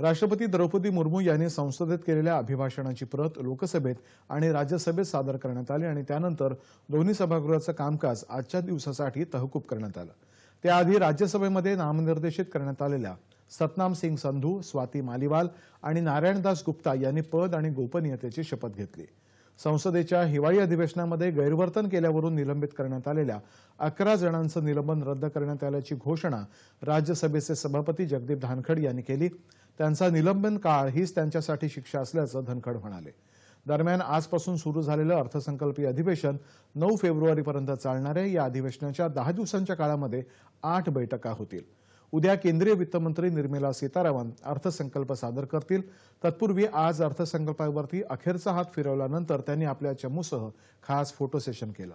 राष्ट्रपती द्रौपदी मुर्मू यांनी संसदेत केलेल्या अभिभाषणाची प्रत लोकसभेत आणि राज्यसभेत सादर करण्यात आली आणि त्यानंतर दोन्ही सभागृहाचं कामकाज आजच्या दिवसासाठी तहकूब करण्यात आलं. त्याआधी राज्यसभेमध्ये नामनिर्देशित करण्यात आलेल्या सतनाम सिंग संधू स्वाती मालिवाल आणि नारायणदास गुप्ता यांनी पद आणि गोपनीयतेची शपथ घेतली. संसदेच्या हिवाळी अधिवेशनामध्ये गैरवर्तन केल्यावरून निलंबित करण्यात आलेल्या अकरा जणांचं निलंबन रद्द करण्यात आल्याची घोषणा राज्यसभेचे सभापती जगदीप धानखड यांनी केली. त्यांचा निलंबन काळ हीच त्यांच्यासाठी शिक्षा असल्याचं धनखड म्हणाले. दरम्यान आजपासून सुरू झालेलं अर्थसंकल्पीय अधिवेशन नऊ फेब्रुवारीपर्यंत चालणाऱ्या या अधिवेशनाच्या दहा दिवसांच्या काळामध्ये आठ बैठका होतील. उद्या केंद्रीय वित्तमंत्री निर्मला सीतारामन अर्थसंकल्प सादर करतील. तत्पूर्वी आज अर्थसंकल्पावरती अखेरचा हात फिरवल्यानंतर त्यांनी आपल्या चमूसह खास फोटो सेशन केलं.